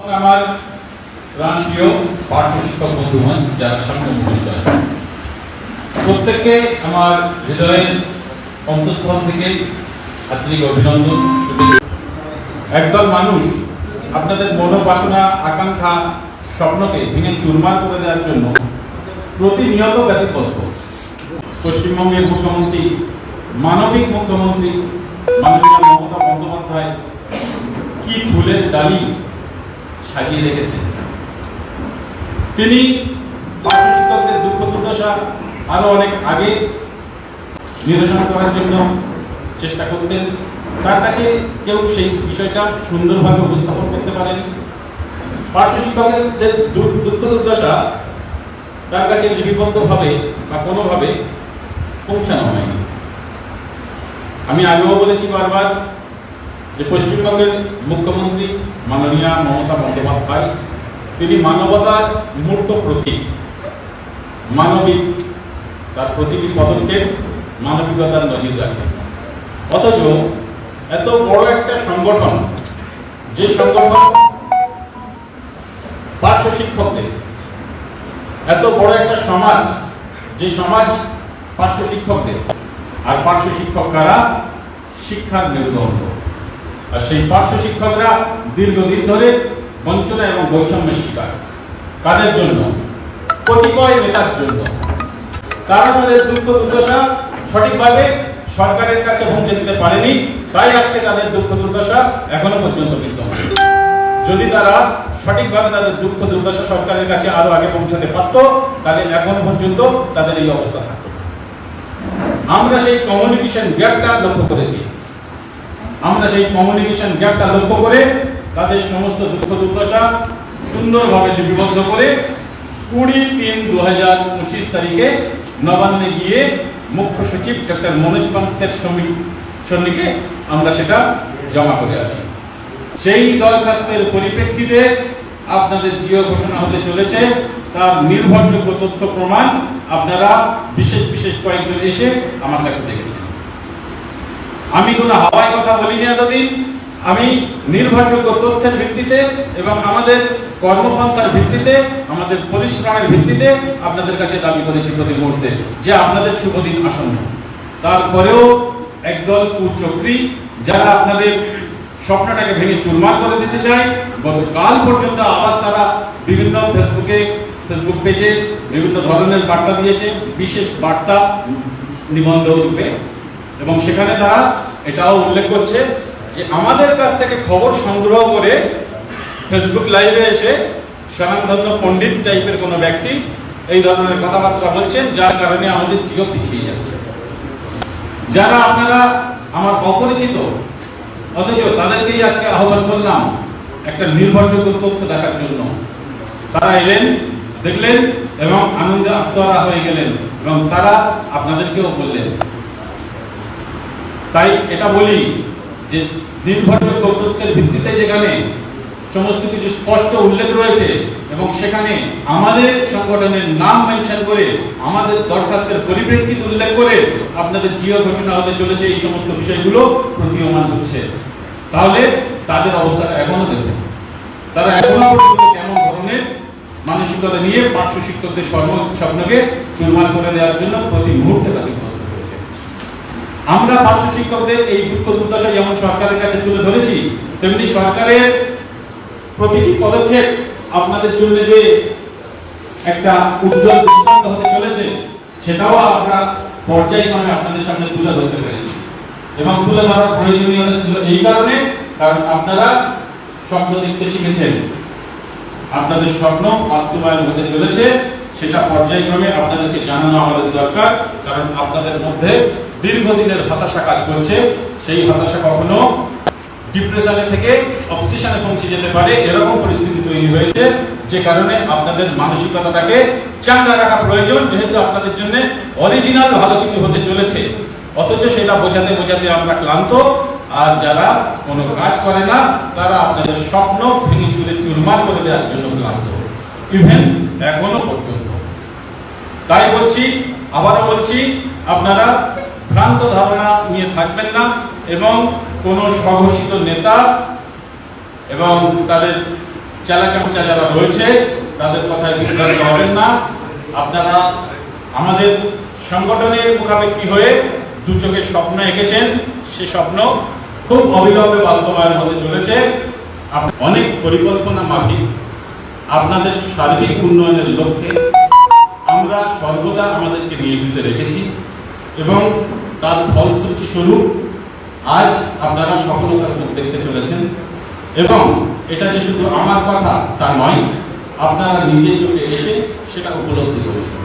আমার প্রাণপ্রিয় পার্শ্ব শিক্ষক বন্ধুগণ সামনে উপস্থিত প্রত্যেককে আমার হৃদয়ের অন্তঃস্থল থেকে অভিনন্দন। একদল মানুষ আপনাদের মনোবাসনা আকাঙ্ক্ষা, স্বপ্নকে ভেঙে চুরমার করে দেওয়ার জন্য প্রতিনিয়ত ব্যতিগ্রস্ত পশ্চিমবঙ্গের মুখ্যমন্ত্রী, মানবিক মুখ্যমন্ত্রী, মাননীয় মমতা বন্দ্যোপাধ্যায় কি ফুলের ডালি সাজিয়ে রেখেছেন। তিনি শিক্ষকদের দুঃখ দুর্দশা আরও অনেক আগে নিরসন করার জন্য চেষ্টা করতেন। তার কাছে কেউ সেই বিষয়টা সুন্দরভাবে উপস্থাপন করতে পারেন। পার্শ্ব শিক্ষকদের দুঃখ দুর্দশা তার কাছে লিপিবদ্ধভাবে বা কোনোভাবে পৌঁছানো হয়নি। আমি আগেও বলেছি বারবার যে পশ্চিমবঙ্গের মুখ্যমন্ত্রী মাননীয় মমতা বন্দ্যোপাধ্যায়, তিনি মানবতার মূর্ত প্রতীক। মানবিক, তার প্রতিটি পদক্ষেপ মানবিকতার নজির রাখে। অথচ এত বড় একটা সংগঠন, যে সংগঠন পার্শ্ব শিক্ষকদের, এত বড় একটা সমাজ, যে সমাজ পার্শ্ব শিক্ষকদের, আর পার্শ্ব শিক্ষক কারা? শিক্ষার মেরুদণ্ড আর সেই পার্শ্ব শিক্ষকরা দীর্ঘদিন ধরে বঞ্চনা এবং বৈষম্যের শিকার। কাদের জন্য? কতিপয় নেতার জন্য। তারা তাদের দুঃখ দুর্দশা সঠিকভাবে সরকারের কাছে পৌঁছে দিতে পারেনি, তাই আজকে তাদের দুঃখ দুর্দশা এখনও পর্যন্ত বিদ্যমান। যদি তারা সঠিকভাবে তাদের দুঃখ দুর্দশা সরকারের কাছে আরও আগে পৌঁছাতে পারত, তাহলে এখন পর্যন্ত তাদের এই অবস্থা থাকতো। আমরা সেই কমিউনিকেশন গ্যাপটা লক্ষ্য করেছি। আমরা সেই কমিউনিকেশন গ্যাপটা লক্ষ্য করে তাদের সমস্ত দুঃখ দুর্দশা সুন্দরভাবে লিপিবদ্ধ করে কুড়ি তিন দু হাজার পঁচিশ তারিখে নবান্নে গিয়ে মুখ্য সচিব ডক্টর মনোজ শ্রমিক সন্নিকে আমরা সেটা জমা করে আসি। সেই দরখাস্তের পরিপ্রেক্ষিতে আপনাদের জিও ঘোষণা হতে চলেছে। তার নির্ভরযোগ্য তথ্য প্রমাণ আপনারা বিশেষ বিশেষ কয়েকজন এসে আমার কাছে দেখেছেন। আমি কোনো হাওয়ায় কথা বলিনি এতদিন। আমি নির্ভরযোগ্য তথ্যের ভিত্তিতে এবং আমাদের কর্মপন্থার ভিত্তিতে, আমাদের পরিশ্রমের ভিত্তিতে আপনাদের কাছে দাবি করেছি প্রতি মুহূর্তে যে আপনাদের শুভদিন আসন্ন। তারপরেও একদল কুচক্রী যারা আপনাদের স্বপ্নটাকে ভেঙে চুরমার করে দিতে চায়, গতকাল পর্যন্ত আবার তারা বিভিন্ন ফেসবুকে, ফেসবুক পেজে বিভিন্ন ধরনের বার্তা দিয়েছে, বিশেষ বার্তা নিবন্ধ রূপে। এবং সেখানে তারা এটাও উল্লেখ করছে যে আমাদের কাছ থেকে খবর সংগ্রহ করে ফেসবুক লাইভে এসে স্বনামধন্য পণ্ডিত টাইপের কোনো ব্যক্তি এই ধরনের কথাবার্তা বলছেন, যার কারণে আমাদের জিও পিছিয়ে যাচ্ছে। যারা আপনারা আমার অপরিচিত, অথচ তাদেরকেই আজকে আহ্বান করলাম একটা নির্ভরযোগ্য তথ্য দেখার জন্য। তারা এলেন, দেখলেন এবং আনন্দে আত্মহারা হয়ে গেলেন এবং তারা আপনাদেরকেও বললেন। তাই এটা বলি যে নির্ভরযোগ্য তথ্যের ভিত্তিতে যেখানে সমস্ত কিছু স্পষ্ট উল্লেখ রয়েছে এবং সেখানে আমাদের সংগঠনের নাম মেনশন করে আমাদের দরখাস্তের পরিপ্রেক্ষিত উল্লেখ করে আপনাদের জিও ঘোষণা হতে চলেছে এই সমস্ত বিষয়গুলো প্রতীয়মান হচ্ছে। তাহলে তাদের অবস্থা এখনও দেখুন। তারা এখনও পর্যন্ত কেমন ধরনের মানসিকতা নিয়ে পার্শ্ব শিক্ষকদের স্বপ্ন- স্বপ্নকে চুরমার করে দেওয়ার জন্য প্রতি মুহূর্তে তাদের আমরা পার্শ্ব শিক্ষকদের এই দুঃখ দুর্দশা যেমন সরকারের কাছে তুলে ধরেছি, তেমনি সরকারের প্রতিটি পদক্ষেপ আপনাদের জন্য যে একটা উজ্জ্বল দৃষ্টান্ত হতে চলেছে, সেটাও আমরা পর্যায়ক্রমে আপনাদের সামনে তুলে ধরতে পেরেছি। এবং তুলে ধরার প্রয়োজনীয়তা ছিল এই কারণে, কারণ আপনারা স্বপ্ন দেখতে শিখেছেন। আপনাদের স্বপ্ন বাস্তবায়ন হতে চলেছে, সেটা পর্যায়ক্রমে আপনাদেরকে জানানো আমাদের দরকার, কারণ আপনাদের মধ্যে দীর্ঘদিনের হতাশা কাজ করছে। সেই হতাশা কখনো ডিপ্রেশনে থেকে অবসেশনে পৌঁছে যেতে পারে, এরকম পরিস্থিতি তৈরি হয়েছে, যে কারণে আপনাদের মানসিকতাটাকে চাঙ্গা রাখা প্রয়োজন, যেহেতু আপনাদের জন্য অরিজিনাল ভালো কিছু হতে চলেছে। অথচ সেটা বোঝাতে বোঝাতে আমরা ক্লান্ত, আর যারা কোনো কাজ করে না, তারা আপনাদের স্বপ্ন ভেঙে চুরে চুরমার করে দেওয়ার জন্য ক্লান্ত। ইভেন এখনও পর্যন্ত। তাই বলছি, আবারও বলছি, আপনারা ভ্রান্ত ধারণা নিয়ে থাকবেন না এবং কোনো স্বঘোষিত নেতা এবং তাদের চালাচামচা যারা রয়েছে, তাদের কথায় বিভ্রান্ত হবেন না। আপনারা আমাদের সংগঠনের মুখাপেক্ষি হয়ে দু চোখের স্বপ্ন এঁকেছেন। সে স্বপ্ন খুব অবিলম্বে বাস্তবায়ন হতে চলেছে। অনেক পরিকল্পনা মাফিক। আপনাদের সার্বিক উন্নয়নের লক্ষ্যে আমরা সর্বদা আমাদেরকে নিয়োজিত রেখেছি এবং তার ফলশ্রুতি স্বরূপ আজ আপনারা সফলতার মুখ দেখতে চলেছেন। এবং এটা যে শুধু আমার কথা তা নয়, আপনারা নিজের চোখে এসে সেটা উপলব্ধি করেছেন।